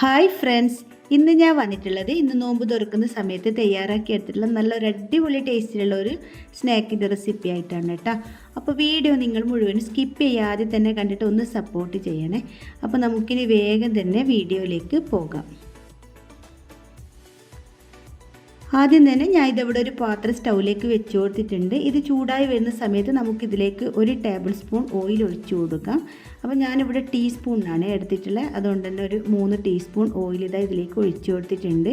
Hi friends. ഇന്ന് ഞാൻ വന്നിട്ടുള്ളത് ഇന്ന് നോമ്പ് തുറക്കുന്ന സമയത്ത് തയ്യാറാക്കി എടുത്തിട്ടുള്ള നല്ലൊരു അടിപൊളി ടേസ്റ്റിലുള്ള ഒരു സ്നാക്കിന്റെ റെസിപ്പി ആയിട്ടാണ് കേട്ടോ. അപ്പോൾ വീഡിയോ നിങ്ങൾ മുഴുവൻ സ്കിപ്പ് ചെയ്യാതെ തന്നെ കണ്ടിട്ട് ഒന്ന് സപ്പോർട്ട് ചെയ്യണേ. അപ്പോൾ നമുക്കിനി വേഗം തന്നെ വീഡിയോയിലേക്ക് പോകാം. ആദ്യം തന്നെ ഞാൻ ഇതവിടെ ഒരു പാത്രം സ്റ്റൗവിലേക്ക് വെച്ച് കൊടുത്തിട്ടുണ്ട്. ഇത് ചൂടായി വരുന്ന സമയത്ത് നമുക്കിതിലേക്ക് ഒരു ടേബിൾ സ്പൂൺ ഓയിൽ ഒഴിച്ചു കൊടുക്കാം. അപ്പോൾ ഞാനിവിടെ ടീസ്പൂണിനാണ് എടുത്തിട്ടുള്ളത്. അതുകൊണ്ട് തന്നെ ഒരു മൂന്ന് ടീസ്പൂൺ ഓയിൽ ഇതാ ഇതിലേക്ക് ഒഴിച്ചു കൊടുത്തിട്ടുണ്ട്.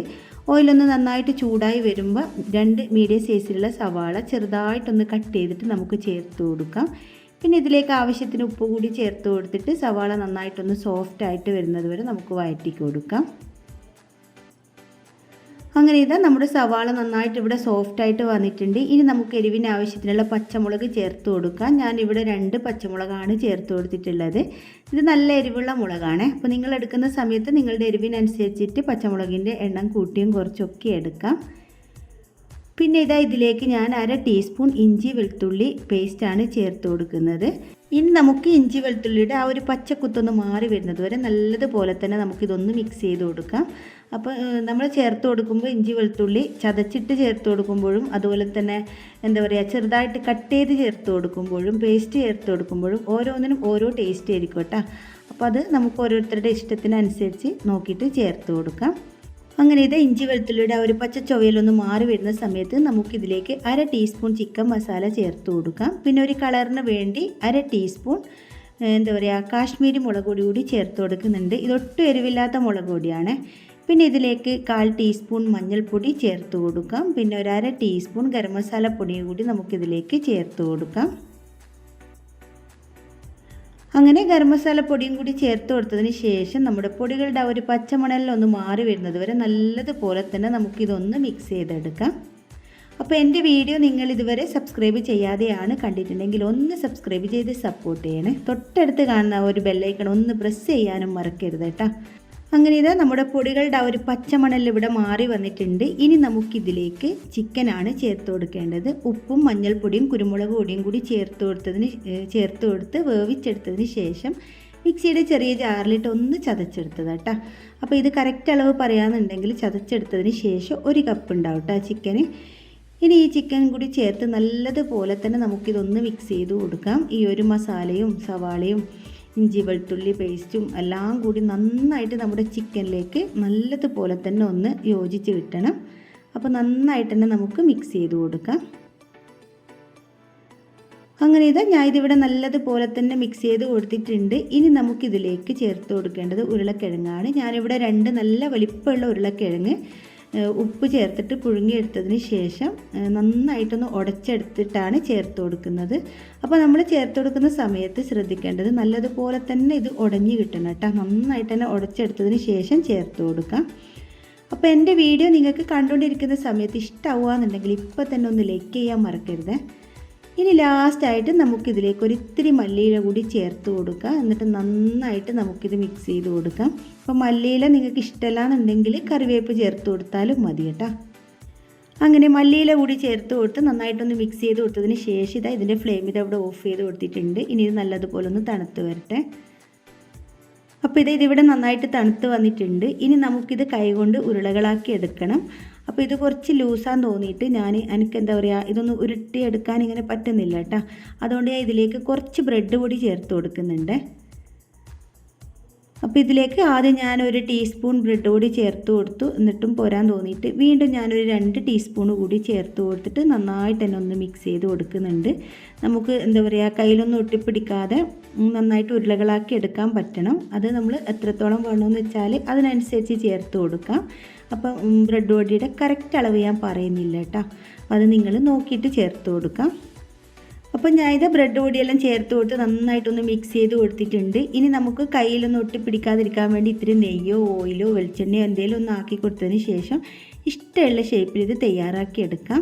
ഓയിലൊന്ന് നന്നായിട്ട് ചൂടായി വരുമ്പോൾ രണ്ട് മീഡിയം സൈസിലുള്ള സവാള ചെറുതായിട്ടൊന്ന് കട്ട് ചെയ്തിട്ട് നമുക്ക് ചേർത്ത് കൊടുക്കാം. പിന്നെ ഇതിലേക്ക് ആവശ്യത്തിന് ഉപ്പ് കൂടി ചേർത്ത് കൊടുത്തിട്ട് സവാള നന്നായിട്ടൊന്ന് സോഫ്റ്റ് ആയിട്ട് വരുന്നത് വരെ നമുക്ക് വഴറ്റി കൊടുക്കാം. അങ്ങനെ ഇതാ നമ്മുടെ സവാള നന്നായിട്ട് ഇവിടെ സോഫ്റ്റ് ആയിട്ട് വന്നിട്ടുണ്ട്. ഇനി നമുക്ക് എരിവിന് ആവശ്യത്തിനുള്ള പച്ചമുളക് ചേർത്ത് കൊടുക്കാം. ഞാൻ ഇവിടെ രണ്ട് പച്ചമുളകാണ് ചേർത്ത് കൊടുത്തിട്ടുള്ളത്. ഇത് നല്ല എരിവുള്ള മുളകാണ്. അപ്പോൾ നിങ്ങൾ എടുക്കുന്ന സമയത്ത് നിങ്ങളുടെ എരിവിനനുസരിച്ചിട്ട് പച്ചമുളകിന്റെ എണ്ണം കൂട്ടിയും കുറച്ചൊക്കെ എടുക്കാം. പിന്നെ ഇതാ ഇതിലേക്ക് ഞാൻ അര ടീസ്പൂൺ ഇഞ്ചി വെളുത്തുള്ളി പേസ്റ്റാണ് ചേർത്ത് കൊടുക്കുന്നത്. ഇനി നമുക്ക് ഇഞ്ചി വെളുത്തുള്ളിയുടെ ആ ഒരു പച്ചക്കുത്തൊന്ന് മാറി വരുന്നത് വരെ നല്ലതുപോലെ തന്നെ നമുക്കിതൊന്ന് മിക്സ് ചെയ്ത് കൊടുക്കാം. അപ്പോൾ നമ്മൾ ചേർത്ത് കൊടുക്കുമ്പോൾ ഇഞ്ചി വെളുത്തുള്ളി ചതച്ചിട്ട് ചേർത്ത് കൊടുക്കുമ്പോഴും അതുപോലെ തന്നെ എന്താ പറയുക ചെറുതായിട്ട് കട്ട് ചെയ്ത് ചേർത്ത് കൊടുക്കുമ്പോഴും പേസ്റ്റ് ചേർത്ത് കൊടുക്കുമ്പോഴും ഓരോന്നിനും ഓരോ ടേസ്റ്റ് ആയിരിക്കും കേട്ടോ. അപ്പോൾ അത് നമുക്ക് ഓരോരുത്തരുടെ ഇഷ്ടത്തിനനുസരിച്ച് നോക്കിയിട്ട് ചേർത്ത് കൊടുക്കാം. അങ്ങനെ ഇത് ഇഞ്ചി വെളുത്തുള്ളിയുടെ ആ ഒരു പച്ച ചൊവയിലൊന്ന് മാറി വരുന്ന സമയത്ത് നമുക്കിതിലേക്ക് അര ടീസ്പൂൺ ചിക്കൻ മസാല ചേർത്ത് കൊടുക്കാം. പിന്നെ ഒരു കളറിന് വേണ്ടി അര ടീസ്പൂൺ എന്താ പറയുക കാശ്മീരി മുളക് പൊടി കൂടി ചേർത്ത് കൊടുക്കുന്നുണ്ട്. ഇതൊട്ടും എരിവില്ലാത്ത മുളക് പൊടിയാണ്. പിന്നെ ഇതിലേക്ക് കാൽ ടീസ്പൂൺ മഞ്ഞൾപ്പൊടി ചേർത്ത് കൊടുക്കാം. പിന്നെ ഒരു അര ടീസ്പൂൺ ഗരം മസാല പൊടിയും കൂടി നമുക്കിതിലേക്ക് ചേർത്ത് കൊടുക്കാം. അങ്ങനെ ഗരം മസാല പൊടിയും കൂടി ചേർത്ത് കൊടുത്തതിന് ശേഷം നമ്മുടെ പൊടികളുടെ ആ ഒരു പച്ചമണലിലൊന്ന് മാറി വരുന്നത് വരെ നല്ലതുപോലെ തന്നെ നമുക്കിതൊന്ന് മിക്സ് ചെയ്തെടുക്കാം. അപ്പോൾ എന്റെ വീഡിയോ നിങ്ങൾ ഇതുവരെ സബ്സ്ക്രൈബ് ചെയ്യാതെയാണ് കണ്ടിട്ടുണ്ടെങ്കിൽ ഒന്ന് സബ്സ്ക്രൈബ് ചെയ്ത് സപ്പോർട്ട് ചെയ്യണേ. തൊട്ടടുത്ത് കാണുന്ന ഒരു ബെല്ലൈക്കൺ ഒന്ന് പ്രസ് ചെയ്യാനും മറക്കരുത് കേട്ടോ. അങ്ങനെ ഇതാ നമ്മുടെ പൊടികളുടെ ആ ഒരു പച്ചമണൽ ഇവിടെ മാറി വന്നിട്ടുണ്ട്. ഇനി നമുക്കിതിലേക്ക് ചിക്കനാണ് ചേർത്ത് കൊടുക്കേണ്ടത്. ഉപ്പും മഞ്ഞൾപ്പൊടിയും കുരുമുളക് പൊടിയും കൂടി ചേർത്ത് കൊടുത്തതിന് ചേർത്ത് കൊടുത്ത് വേവിച്ചെടുത്തതിന് ശേഷം മിക്സിയുടെ ചെറിയ ജാറിലിട്ട് ഒന്ന് ചതച്ചെടുത്തത് കേട്ടോ അപ്പോൾ ഇത് കറക്റ്റ് അളവ് പറയാമെന്നുണ്ടെങ്കിൽ ചതച്ചെടുത്തതിന് ശേഷം ഒരു കപ്പ് ഉണ്ടാവും കേട്ടോ ചിക്കന്. ഇനി ഈ ചിക്കൻ കൂടി ചേർത്ത് നല്ലതുപോലെ തന്നെ നമുക്കിതൊന്ന് മിക്സ് ചെയ്ത് കൊടുക്കാം. ഈ ഒരു മസാലയും സവാളയും ഇഞ്ചി വെളുത്തുള്ളി പേസ്റ്റും എല്ലാം കൂടി നന്നായിട്ട് നമ്മുടെ ചിക്കനിലേക്ക് നല്ലതുപോലെ തന്നെ ഒന്ന് യോജിച്ച് കിട്ടണം. അപ്പോൾ നന്നായിട്ട് തന്നെ നമുക്ക് മിക്സ് ചെയ്ത് കൊടുക്കാം. അങ്ങനെ ഇതാ ഞാൻ ഇതിവിടെ നല്ലതുപോലെ തന്നെ മിക്സ് ചെയ്ത് കൊടുത്തിട്ടുണ്ട്. ഇനി നമുക്കിതിലേക്ക് ചേർത്ത് കൊടുക്കേണ്ടത് ഉരുളക്കിഴങ്ങാണ്. ഞാനിവിടെ രണ്ട് നല്ല വലിപ്പമുള്ള ഉരുളക്കിഴങ്ങ് ഉപ്പ് ചേർത്തിട്ട് പുഴുങ്ങിയെടുത്തതിന് ശേഷം നന്നായിട്ടൊന്ന് ഉടച്ചെടുത്തിട്ടാണ് ചേർത്ത് കൊടുക്കുന്നത്. അപ്പോൾ നമ്മൾ ചേർത്ത് കൊടുക്കുന്ന സമയത്ത് ശ്രദ്ധിക്കേണ്ടത് നല്ലതുപോലെ തന്നെ ഇത് ഉടഞ്ഞു കിട്ടണം കേട്ടോ. നന്നായിട്ട് തന്നെ ഉടച്ചെടുത്തതിന് ശേഷം ചേർത്ത് കൊടുക്കാം. അപ്പോൾ എന്റെ വീഡിയോ നിങ്ങൾക്ക് കണ്ടുകൊണ്ടിരിക്കുന്ന സമയത്ത് ഇഷ്ടമാവുകയെന്നുണ്ടെങ്കിൽ ഇപ്പോൾ തന്നെ ഒന്ന് ലൈക്ക് ചെയ്യാൻ മറക്കരുത്. ഇനി ലാസ്റ്റായിട്ട് നമുക്കിതിലേക്ക് ഒരു ഇത്തിരി മല്ലിയില കൂടി ചേർത്ത് കൊടുക്കുക എന്നിട്ട് നന്നായിട്ട് നമുക്കിത് മിക്സ് ചെയ്ത് കൊടുക്കാം. അപ്പോൾ മല്ലിയില നിങ്ങൾക്ക് ഇഷ്ടമല്ല എന്നുണ്ടെങ്കിൽ കറിവേപ്പ് ചേർത്ത് കൊടുത്താലും മതി കേട്ടോ. അങ്ങനെ മല്ലിയില കൂടി ചേർത്ത് കൊടുത്ത് നന്നായിട്ടൊന്ന് മിക്സ് ചെയ്ത് കൊടുത്തതിന് ശേഷം ഇതാ ഇതിന്റെ ഫ്ലെയിം ഇത് അവിടെ ഓഫ് ചെയ്ത് കൊടുത്തിട്ടുണ്ട്. ഇനി ഇത് നല്ലതുപോലെ ഒന്ന് തണുത്ത് വരട്ടെ. അപ്പോൾ ഇത് ഇതിവിടെ നന്നായിട്ട് തണുത്ത് വന്നിട്ടുണ്ട്. ഇനി നമുക്കിത് കൈകൊണ്ട് ഉരുളകളാക്കി എടുക്കണം. അപ്പോൾ ഇത് കുറച്ച് ലൂസാന്ന് തോന്നിയിട്ട് ഞാൻ എനിക്ക് എന്താ പറയുക ഇതൊന്ന് ഉരുട്ടിയെടുക്കാൻ ഇങ്ങനെ പറ്റുന്നില്ല കേട്ടോ അതുകൊണ്ട് ഞാൻ ഇതിലേക്ക് കുറച്ച് ബ്രെഡ് പൊടി ചേർത്ത് കൊടുക്കുന്നുണ്ട്. അപ്പോൾ ഇതിലേക്ക് ആദ്യം ഞാൻ ഞാനൊരു ടീസ്പൂൺ ബ്രെഡ് കൂടി ചേർത്ത് കൊടുത്തു. എന്നിട്ടും പോരാൻ തോന്നിയിട്ട് വീണ്ടും ഞാനൊരു രണ്ട് ടീസ്പൂൺ കൂടി ചേർത്ത് കൊടുത്തിട്ട് നന്നായിട്ട് തന്നെ ഒന്ന് മിക്സ് ചെയ്ത് കൊടുക്കുന്നുണ്ട്. നമുക്ക് എന്താ പറയുക കയ്യിലൊന്നും ഒട്ടിപ്പിടിക്കാതെ നന്നായിട്ട് ഉരുളകളാക്കി എടുക്കാൻ പറ്റണം. അത് നമ്മൾ എത്രത്തോളം വേണമെന്ന് വെച്ചാൽ അതിനനുസരിച്ച് ചേർത്ത് കൊടുക്കാം. അപ്പം ബ്രെഡ് പൊടിയുടെ കറക്റ്റ് അളവ് ഞാൻ പറയുന്നില്ല കേട്ടോ. അത് നിങ്ങൾ നോക്കിയിട്ട് ചേർത്ത് കൊടുക്കാം. അപ്പോൾ ഞാനിത് ബ്രെഡ് പൊടിയെല്ലാം ചേർത്ത് കൊടുത്ത് നന്നായിട്ടൊന്ന് മിക്സ് ചെയ്ത് കൊടുത്തിട്ടുണ്ട്. ഇനി നമുക്ക് കയ്യിലൊന്നും ഒട്ടി ഒട്ടിപ്പിടിക്കാതിരിക്കാൻ വേണ്ടി ഇത്തിരി നെയ്യോ ഓയിലോ വെളിച്ചെണ്ണയോ എന്തെങ്കിലും ഒന്ന് ആക്കി കൊടുത്തതിന് ശേഷം ഇഷ്ടമുള്ള ഷേപ്പിൽ ഇത് തയ്യാറാക്കി എടുക്കാം.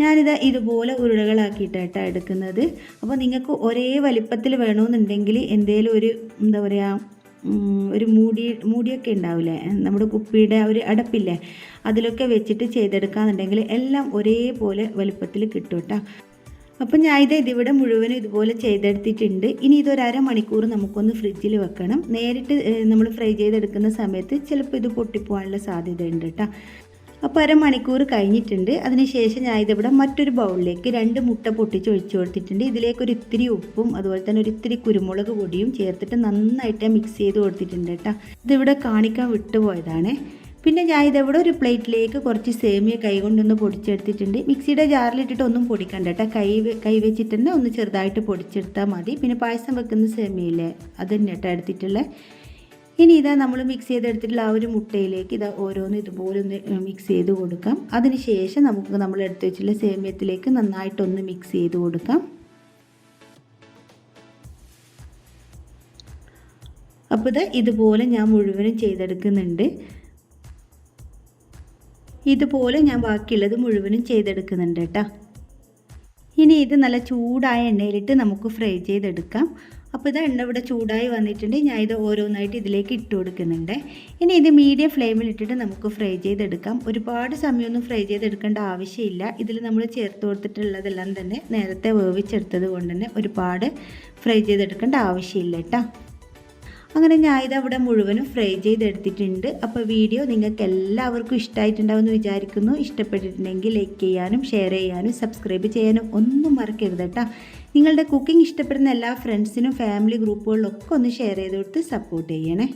ഞാനിത് ഇതുപോലെ ഉരുളകളാക്കിയിട്ടാണ് എടുക്കുന്നത്. അപ്പോൾ നിങ്ങൾക്ക് ഒരേ വലിപ്പത്തിൽ വേണമെന്നുണ്ടെങ്കിൽ എന്തെങ്കിലും ഒരു എന്താ പറയുക ഒരു മൂടി മൂടിയൊക്കെ ഉണ്ടാവില്ലേ? നമ്മുടെ കുപ്പിയുടെ ഒരു അടപ്പില്ലേ? അതിലൊക്കെ വെച്ചിട്ട് ചെയ്തെടുക്കാന്നുണ്ടെങ്കിൽ എല്ലാം ഒരേപോലെ വലുപ്പത്തിൽ കിട്ടും കേട്ടോ അപ്പം ഞാൻ ഇത് ഇതിവിടെ മുഴുവനും ഇതുപോലെ ചെയ്തെടുത്തിട്ടുണ്ട്. ഇനി ഇതൊരു അരമണിക്കൂർ നമുക്കൊന്ന് ഫ്രിഡ്ജിൽ വെക്കണം. നേരിട്ട് നമ്മൾ ഫ്രൈ ചെയ്തെടുക്കുന്ന സമയത്ത് ചിലപ്പോൾ ഇത് പൊട്ടിപ്പോകാനുള്ള സാധ്യത ഉണ്ട് കേട്ടോ. അപ്പോൾ അരമണിക്കൂർ കഴിഞ്ഞിട്ടുണ്ട്. അതിനുശേഷം ഞാൻ ഇതിവിടെ മറ്റൊരു ബൗളിലേക്ക് രണ്ട് മുട്ട പൊട്ടിച്ച് ഒഴിച്ചു കൊടുത്തിട്ടുണ്ട്. ഇതിലേക്ക് ഒരു ഇത്തിരി ഉപ്പും അതുപോലെ തന്നെ ഒരു ഇത്തിരി കുരുമുളക് പൊടിയും ചേർത്തിട്ട് നന്നായിട്ട് മിക്സ് ചെയ്ത് കൊടുത്തിട്ടുണ്ട് കേട്ടോ. ഇതിവിടെ കാണിക്കാൻ വിട്ടുപോയതാണ്. പിന്നെ ഞാൻ ഇതെവിടെ ഒരു പ്ലേറ്റിലേക്ക് കുറച്ച് സേമിയ കൈ കൊണ്ടൊന്ന് പൊടിച്ചെടുത്തിട്ടുണ്ട്. മിക്സിയുടെ ജാറിലിട്ടിട്ട് ഒന്നും പൊടിക്കണ്ട കേട്ടോ. കൈ കൈ വെച്ചിട്ട് തന്നെ ഒന്ന് ചെറുതായിട്ട് പൊടിച്ചെടുത്താൽ മതി. പിന്നെ പായസം വെക്കുന്ന സേമിയയില്ലേ? അത് തന്നെ കേട്ടോ എടുത്തിട്ടുള്ളത് ഇനി ഇതാ നമ്മൾ മിക്സ് ചെയ്തെടുത്തിട്ടുള്ള ആ ഒരു മുട്ടയിലേക്ക് ഇതാ ഓരോന്ന് ഇതുപോലെ ഒന്ന് മിക്സ് ചെയ്ത് കൊടുക്കാം. അതിനുശേഷം നമുക്ക് നമ്മൾ എടുത്ത് വെച്ചിട്ടുള്ള സേമിയത്തിലേക്ക് നന്നായിട്ടൊന്ന് മിക്സ് ചെയ്ത് കൊടുക്കാം. അപ്പോൾ ഇത് ഇതുപോലെ ഞാൻ മുഴുവനും ചെയ്തെടുക്കുന്നുണ്ട്. ഇതുപോലെ ഞാൻ ബാക്കിയുള്ളത് മുഴുവനും ചെയ്തെടുക്കുന്നുണ്ട് കേട്ടോ. ഇനി ഇത് നല്ല ചൂടായ എണ്ണയിലിട്ട് നമുക്ക് ഫ്രൈ ചെയ്തെടുക്കാം. അപ്പോൾ ഇത് എണ്ണ ഇവിടെ ചൂടായി വന്നിട്ടുണ്ട്. ഞാൻ ഇത് ഓരോന്നായിട്ട് ഇതിലേക്ക് ഇട്ട് കൊടുക്കുന്നുണ്ട്. ഇനി ഇത് മീഡിയം ഫ്ലെയിമിൽ ഇട്ടിട്ട് നമുക്ക് ഫ്രൈ ചെയ്തെടുക്കാം. ഒരുപാട് സമയമൊന്നും ഫ്രൈ ചെയ്തെടുക്കേണ്ട ആവശ്യമില്ല. ഇതിൽ നമ്മൾ ചേർത്ത് കൊടുത്തിട്ടുള്ളതെല്ലാം തന്നെ നേരത്തെ വേവിച്ചെടുത്തത് കൊണ്ട് തന്നെ ഒരുപാട് ഫ്രൈ ചെയ്തെടുക്കേണ്ട ആവശ്യമില്ല കേട്ടോ. അങ്ങനെ ഞാൻ ഇത് അവിടെ മുഴുവനും ഫ്രൈ ചെയ്തെടുത്തിട്ടുണ്ട്. അപ്പോൾ വീഡിയോ നിങ്ങൾക്ക് എല്ലാവർക്കും ഇഷ്ടമായിട്ടുണ്ടാവുമെന്ന് വിചാരിക്കുന്നു. ഇഷ്ടപ്പെട്ടിട്ടുണ്ടെങ്കിൽ ലൈക്ക് ചെയ്യാനും ഷെയർ ചെയ്യാനും സബ്സ്ക്രൈബ് ചെയ്യാനും ഒന്നും മറക്കരുത് കേട്ടോ. നിങ്ങളുടെ കുക്കിംഗ് ഇഷ്ടപ്പെടുന്ന എല്ലാ ഫ്രണ്ട്സിനും ഫാമിലി ഗ്രൂപ്പുകളിലൊക്കെ ഒന്ന് ഷെയർ ചെയ്ത് കൊടുത്ത് സപ്പോർട്ട് ചെയ്യണേ.